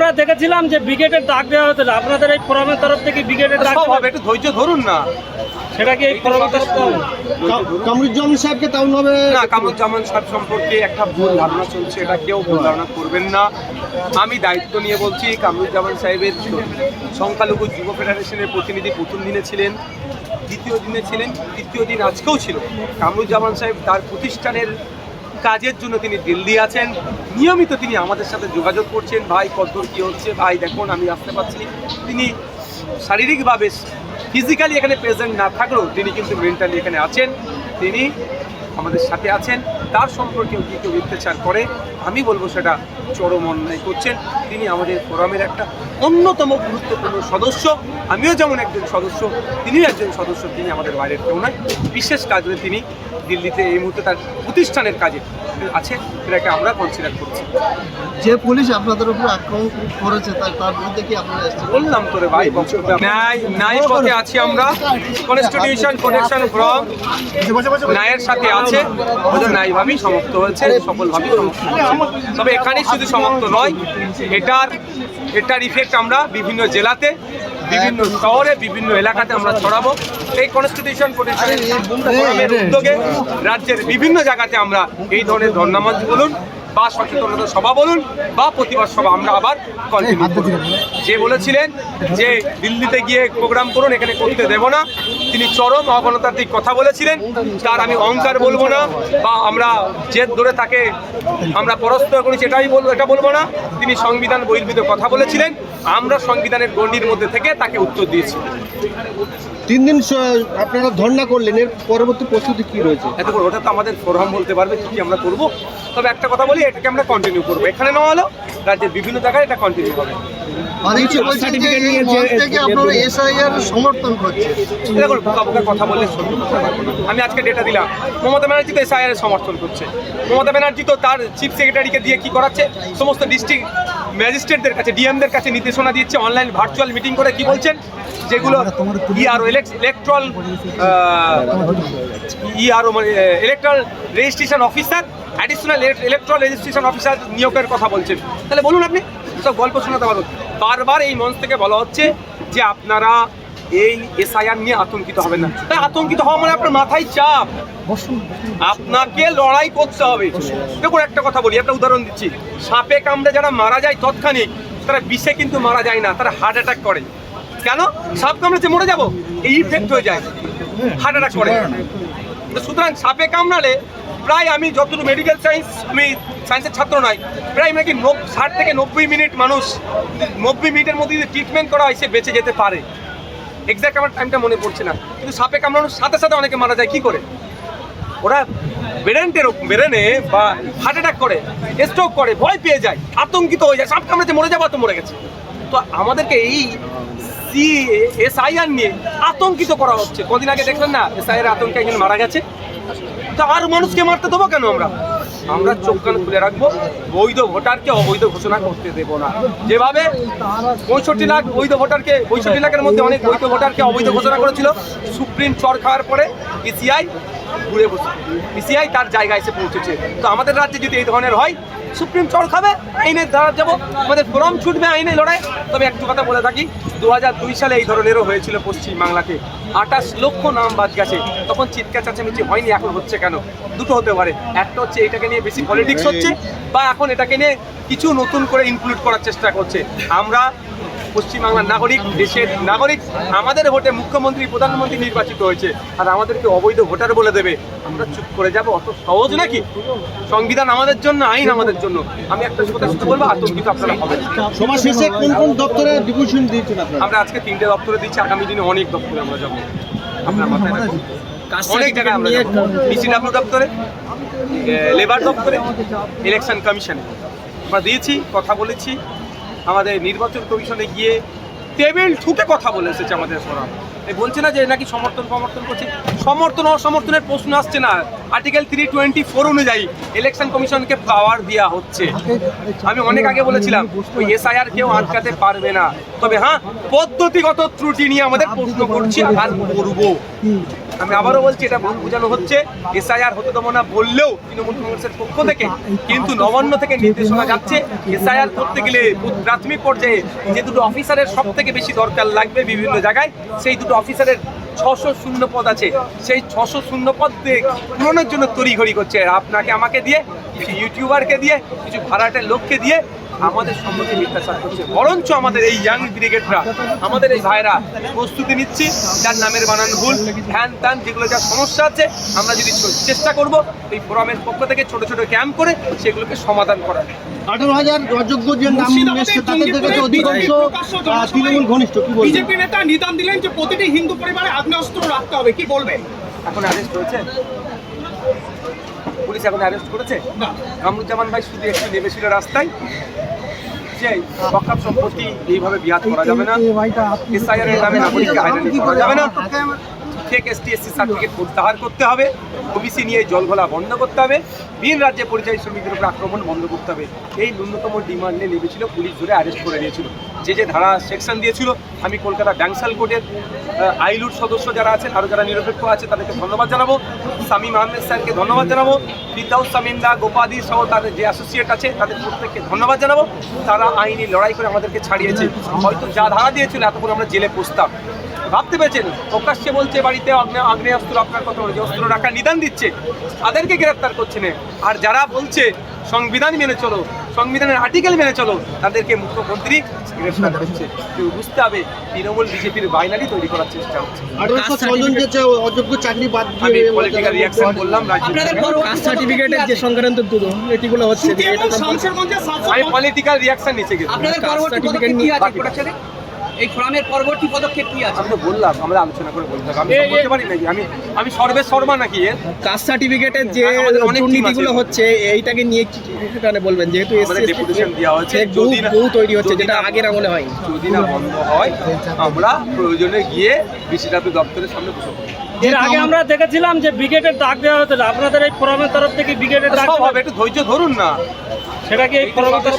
আমরা দেখেছিলাম যে ব্রিগেডের ডাক দেওয়া হতো আপনাদের এই ফোরামের তরফ থেকে ব্রিগেডের ডাক হবে একটু ধৈর্য ধরুন না। সেটা কি এই ফোরামের তরফ কামরুজ্জামান সাহেবকে ভাবে না কামরুজ্জামান সাহেব সম্পর্কে একটা ভুল ধারণা চলছে এটা কেউ ভুল ধারণা করবেন না। আমি দায়িত্ব নিয়ে বলছি কামরুজ্জামান সাহেবের সংখ্যালঘু যুব ফেডারেশনের প্রতিনিধি প্রথম দিনে ছিলেন দ্বিতীয় দিনে ছিলেন তৃতীয় দিন আজকেও ছিল। কামরুজ্জামান সাহেব তার প্রতিষ্ঠানের কাজের জন্য তিনি দিল্লি আছেন। নিয়মিত তিনি আমাদের সাথে যোগাযোগ করছেন। ভাই কদ্দূর কী হচ্ছে? ভাই, দেখুন, আমি আসতে পারছি। তিনি শারীরিকভাবে ফিজিক্যালি এখানে প্রেজেন্ট না থাকলেও তিনি কিন্তু মেন্টালি এখানে আছেন। তিনি আমাদের সাথে আছেন। তার সম্পর্কেও কি কেউ মিথ্যাচার করে, আমি বলব সেটা চরম অন্যায় করছেন। তিনি আমাদের ফোরামের একটা অন্যতম গুরুত্বপূর্ণ সদস্য। আমিও যেমন একজন সদস্য, তিনিও একজন সদস্য, তিনি আমাদের বাইরের কেউ নয়। বিশেষ কাজে তিনি দিল্লিতে এই মুহূর্তে তার প্রতিষ্ঠানের কাজে আছে সেটাকে আমরা কনসিডার করছি। যে পুলিশ আপনাদের উপর আক্রমণ করেছে তার তার বিরুদ্ধে কি আপনারা বললাম তোরে ভাই ন্যায় ন্যায় পথে আছি আমরা। কনস্টিটিউশন প্রোটেকশন ফ্রম ন্যায়ের সাথে আছে। ন্যায়ভাবেই সমাপ্ত হয়েছে সফলভাবেই সমাপ্ত তবে এখানেই শুধু সমাপ্ত নয় এটার এটার ইফেক্ট আমরা বিভিন্ন জেলাতে বিভিন্ন শহরে, বিভিন্ন এলাকাতে আমরা ছড়াবো। এই কনস্টিটিউশন প্রতিষ্ঠানের উদ্যোগে রাজ্যের বিভিন্ন জায়গাতে আমরা এই ধরনের ধর্নামঞ্চ বলুন বা সচেতনতা সভা বলুন বা প্রতিবাদ সভা আমরা আবার কন্টিনিউ করব। যে বলেছিলেন যে দিল্লিতে গিয়ে প্রোগ্রাম করুন এখানে করতে দেব না। তিনি চরম অগণতান্ত্রিক কথা বলেছিলেন। তার আমি অহংকার বলব না বা আমরা জেদ ধরে তাকে আমরা পরস্ত করেছি এটাই বলব এটা বলব না। তিনি সংবিধান বহির্ভূত কথা বলেছিলেন। আমরা সংবিধানের গণ্ডির মধ্যে থেকে তাকে উত্তর দিয়েছি। তিন দিন আপনারা ধর্ণা করলেন এর পরবর্তী প্রস্তুতি কি রয়েছে? এত করে ওটা তো আমাদের ফোরাম বলতে পারবে কি কি আমরা করব। তবে একটা কথা বলি এটাকে আমরা কন্টিনিউ করব। এখানে না হলেও রাজ্যের বিভিন্ন জায়গায় এটা কন্টিনিউ হবে। কথা বললে। আমি আজকে ডেটা দিলাম। মমতা ব্যানার্জি তো এসআইআর সমর্থন করছে। মমতা ব্যানার্জি তো তার চিফ সেক্রেটারিকে দিয়ে কি করাচ্ছে? সমস্ত ডিস্ট্রিক্ট ম্যাজিস্ট্রেটদের কাছে ডিএমদের কাছে নির্দেশনা দিচ্ছে অনলাইন ভার্চুয়াল মিটিং করে কি বলছেন? যেগুলো ইআরও ইলেকট্রাল ইআরও মানে electoral registration officer additional electoral registration officer নিয়োগের কথা বলছেন। তাহলে বলুন আপনি সব গল্প শোনাতে পারুন বারবার এই মঞ্চ থেকে বলা হচ্ছে যে আপনারা এই এসআইআর নিয়ে আতঙ্কিত হবেন না। তাই আতঙ্কিত হওয়া মানে আপনার মাথায় চাপ। আপনাকে লড়াই করতে হবে। দেখুন একটা কথা বলি একটা উদাহরণ দিচ্ছি। সাপে কামড়ে যারা মারা যায় তৎক্ষণিক তারা বিষে কিন্তু মারা যায় না তারা হার্ট অ্যাটাক করে। কেন? সাপ কামড়েছে মরে যাব, এই ইফেক্ট হয়ে যায়। হার্ট অ্যাটাক করে। সুতরাং সাপে কামড়ালে প্রায় আমি যতটুকু মেডিকেল সায়েন্স আমি সায়েন্সের ছাত্র নয়, প্রায় নাকি ষাট থেকে নব্বই মিনিট মানুষ, নব্বই মিনিটের মধ্যে যদি ট্রিটমেন্ট করা হয়, সে বেঁচে যেতে পারে। এক্স্যাক্ট আমার টাইমটা মনে পড়ছে না। কিন্তু সাপে কামড়ানোর সাথে সাথে অনেকে মারা যায়, কি করে? ওরা ব্রেনটের বেরেনে বা হার্ট অ্যাটাক করে স্ট্রোক করে, ভয় পেয়ে যায়, আতঙ্কিত হয়ে যায়, সাপ কামড়েছে মরে যাব তো মরে গেছে। তো আমাদেরকে এই সি এসআইআর নিয়ে আতঙ্কিত করা হচ্ছে। কদিন আগে দেখলেন না এসআইআর আতঙ্কে একজন মারা গেছে। তো আর মানুষকে মারতে দেবো কেন আমরা? আমরা চোখ কান খুলে রাখব, বৈধ ভোটারকে অবৈধ ঘোষণা করতে দেবো না। যেভাবে পঁয়ষট্টি লাখ বৈধ ভোটারকে, পঁয়ষট্টি লাখের মধ্যে অনেক বৈধ ভোটারকে অবৈধ ঘোষণা করেছিল, সুপ্রিম চর খাওয়ার পরে ইসিআই ঘুরে বসে। ইসিআই তার জায়গায় এসে পৌঁছেছে। তো আমাদের রাজ্যে যদি এই ধরনের হয় সুপ্রিম চর খাবে আইনের দ্বারা যাব। আমাদের ফোরাম ছুটবে আইনে লড়াই। তবে একটু কথা বলে থাকি দু দুই সালে এই ধরনেরও হয়েছিল পশ্চিম বাংলাতে আঠাশ লক্ষ নাম বাদ গেছে। তখন চিৎকার চাচামেচি হয়নি এখন হচ্ছে কেন? দুটো হতে পারে। একটা হচ্ছে এটাকে নিয়ে বেশি পলিটিক্স হচ্ছে বা এখন এটাকে নিয়ে কিছু নতুন করে ইনক্লুড করার চেষ্টা করছে। আমরা পশ্চিমবাংলার নাগরিক দেশের নাগরিক আমাদের ভোটে মুখ্যমন্ত্রী প্রধানমন্ত্রী নির্বাচিত হয়েছে। আর আমাদেরকে অবৈধ ভোটার বলে দেবে। আমরা চুপ করে যাব। অত সহজ নাকি? সংবিধান আমাদের জন্য আইন আমাদের জন্য। আমি একটা কথা শুধু বলব আতঙ্কিত আপনারা হবে না। শেষে কোন কোন দপ্তরে ডিপুশন দিয়েছেন আপনারা? আমরা আজকে তিনটে দপ্তরে দিচ্ছি আগামী দিনে অনেক দপ্তরে আমরা যাব। আপনার মাথায় অনেক জায়গায় আমরা ডিসিডাব্লিউ দপ্তরে লেবার দপ্তরে ইলেকশন কমিশনে। আমরা দিয়েছি কথা বলেছি। আমাদের নির্বাচন কমিশনে গিয়ে টেবিল ঠুকে কথা বলে এসেছে আমাদের এই বলছে না যে নাকি সমর্থন সমর্থন করছে। সমর্থন, অসমর্থনের প্রশ্ন আসছে না। আর্টিকেল থ্রি টোয়েন্টি ফোর অনুযায়ী ইলেকশন কমিশনকে পাওয়ার দেওয়া হচ্ছে। আমি অনেক আগে বলেছিলাম, ওই এসআইআর কেউ আটকাতে পারবে না। তবে হ্যাঁ পদ্ধতিগত ত্রুটি নিয়ে আমাদের প্রশ্ন করছি আর করব। আমি আবারও বলছি, এটা ভুল বোঝানো হচ্ছে। এসআইআর হতে দেবো না বললেও তৃণমূল কংগ্রেসের পক্ষ থেকে কিন্তু নবান্ন থেকে নির্দেশনা যাচ্ছে। এসআইআর করতে গেলে প্রাথমিক পর্যায়ে যে দুটো অফিসারের সব থেকে বেশি দরকার লাগবে বিভিন্ন জায়গায়, সেই দুটো অফিসারের ছশো শূন্য পদ আছে। সেই ছশো শূন্য পদ পূরণের জন্য তড়িঘড়ি করছে। আপনাকে আমাকে দিয়ে, কিছু ইউটিউবারকে দিয়ে, কিছু ভাড়াটের লোককে দিয়ে আমাদের সম্মুখে মিথ্যাচার করছে। বরঞ্চ আমাদের এই ইয়াং ব্রিগেডরা আমাদের এই ভাইরা প্রস্তুতি নিচ্ছি যার নামের বানান ভুল হ্যান ত্যান যেগুলো যা সমস্যা আছে আমরা যদি চেষ্টা করব এই ফোরামের পক্ষ থেকে ছোট ছোট ক্যাম্প করে সেগুলোকে সমাধান করার। আঠারো হাজার অযোগ্য যে নাম এসছে তাদের থেকে অধিকাংশ তৃণমূল ঘনিষ্ঠ কি বলবেন? বিজেপি নেতা নিদান দিলেন যে প্রতিটি হিন্দু পরিবারে আগ্নেয়াস্ত্র রাখতে হবে কি বলবেন? এখন অ্যারেস্ট হয়েছে? পুলিশ এখন অ্যারেস্ট করেছে? কামরুজ্জামান ভাই শুধু একটু নেমেছিল রাস্তায়। যে বকাপ সম্পত্তি এইভাবে বিয়াত করা যাবে না। এসআইআর এর নামে নাগরিককে হয়রানি করা যাবে না। ফেক এসটি এসসি সার্টিফিকেট প্রত্যাহার করতে হবে। ওবিসি নিয়ে জল ঘোলা বন্ধ করতে হবে। ভিন রাজ্যে পরিযায়ী শ্রমিকদের উপর আক্রমণ বন্ধ করতে হবে। এই ন্যূনতম ডিমান্ড নিয়ে নেমেছিল পুলিশ ধরে অ্যারেস্ট করে নিয়েছিল। যে যে ধারা সেকশন দিয়েছিল, আমি কলকাতা ব্যাংসাল কোর্টের আইলুর সদস্য যারা আছেন আরও যারা নিরপেক্ষ আছে, তাদেরকে ধন্যবাদ জানাব। সামিম আহমেদ স্যারকে ধন্যবাদ জানাব। ফিরদাউস সামিন্দা গোপাদি সহ তাদের যে অ্যাসোসিয়েট আছে, তাদের প্রত্যেককে ধন্যবাদ জানাব। তারা আইনি লড়াই করে আমাদেরকে ছাড়িয়েছে। হয়তো যা ধারা দিয়েছিল, এতক্ষণ আমরা জেলে বসতাম ভাবতে পেরেছেন? প্রকাশ্যে বলছে, বাড়িতে আগ্নে- আগ্নেয়াস্ত্র আপনার কথা যে অস্ত্র রাখার নিদান দিচ্ছে। তাদেরকে গ্রেফতার করছে না। আর যারা বলছে, সংবিধান মেনে চলো সংবিধানের আর্টিকেল মেনে চলো। তাদেরকে মুখ্যমন্ত্রী গ্রেফতার করছে। কেউ বুঝতে হবে তৃণমূল বিজেপির বাইনারি তৈরি করার চেষ্টা হচ্ছে। অযোগ্য চাকরি বাদ দিয়ে পলিটিক্যাল রিয়াকশন বললাম কাস্ট সার্টিফিকেটের যে সংক্রান্ত এটিগুলো হচ্ছে আমি পলিটিক্যাল রিয়াকশন নিচে গেছি। আপনাদের পরবর্তী পদক্ষেপ কি আছে? এই ফোরামের পরবর্তী পদক্ষেপ কি আছে? আমি তো বললাম আমরা আলোচনা করে বলতে আমি বলতে পারি নাকি? আমি আমি সর্বে শর্মা নাকি এর? কাস্ট সার্টিফিকেটের যে আছে। দুর্নীতিগুলো হচ্ছে এইটাকে নিয়ে কি এখানে বলবেন? যেহেতু আমাদের deputation দেওয়া। বহু যদি না- বহু তৈরি হচ্ছে যেটা আগের আমলে হয় যদি না বন্ধ হয় আমরা প্রয়োজনে গিয়ে বিসিডাব্লিউ দপ্তরের সামনে বসে এর আগে আমরা দেখেছিলাম যে ব্রিগেডের ডাক দেওয়া হতো আপনাদের এই ফোরামের তরফ থেকে ব্রিগেডের ডাক হবে একটু ধৈর্য ধরুন না। সেটা কি হবে?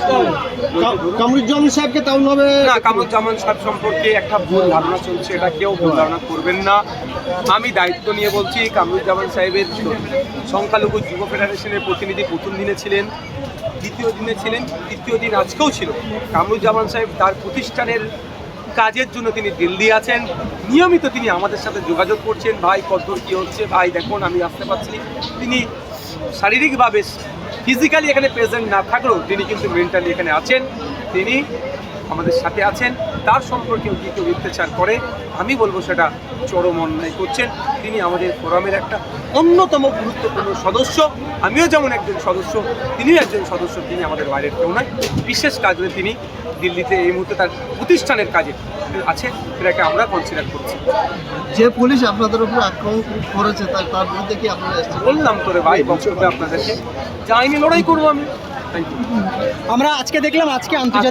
কামরুজ্জামান সাহেবকে ভাবে না কামরুজ্জামান সাহেব সম্পর্কে একটা ভুল ধারণা চলছে এটা কেউ ভুল ধারণা করবেন না। আমি দায়িত্ব নিয়ে বলছি কামরুজ্জামান সাহেবের সংখ্যালঘু যুব ফেডারেশনের প্রতিনিধি প্রথম দিনে ছিলেন দ্বিতীয় দিনে ছিলেন তৃতীয় দিন আজকেও ছিল। কামরুজ্জামান সাহেব তার প্রতিষ্ঠানের কাজের জন্য তিনি দিল্লি আছেন। নিয়মিত তিনি আমাদের সাথে যোগাযোগ করছেন ভাই কদ্দূর কী হচ্ছে? ভাই দেখুন আমি আসতে পারছি। তিনি শারীরিকভাবে ফিজিক্যালি এখানে প্রেজেন্ট না থাকলেও তিনি কিন্তু মেন্টালি এখানে আছেন। তিনি আমাদের সাথে আছেন। তার সম্পর্কে যদি কেউ মিথ্যাচার করে আমি বলব সেটা চরম অন্যায় করছেন। তিনি আমাদের ফোরামের একটা অন্যতম গুরুত্বপূর্ণ সদস্য। আমিও যেমন একজন সদস্য তিনিও একজন সদস্য তিনি আমাদের বাইরের কেউ নয়। বিশেষ কাজে তিনি দিল্লিতে এই মুহূর্তে তার প্রতিষ্ঠানের কাজে আছে এটাকে আমরা কনসিডার করছি। যে পুলিশ আপনাদের উপর আক্রমণ করেছে তার তার বিরুদ্ধে কি আপনারা বললাম তোরে ভাই বক্তব্য আপনাদেরকে। যাইনি লড়াই করব আমি। থ্যাংক ইউ আমরা আজকে দেখলাম আজকে আন্তর্জাতিক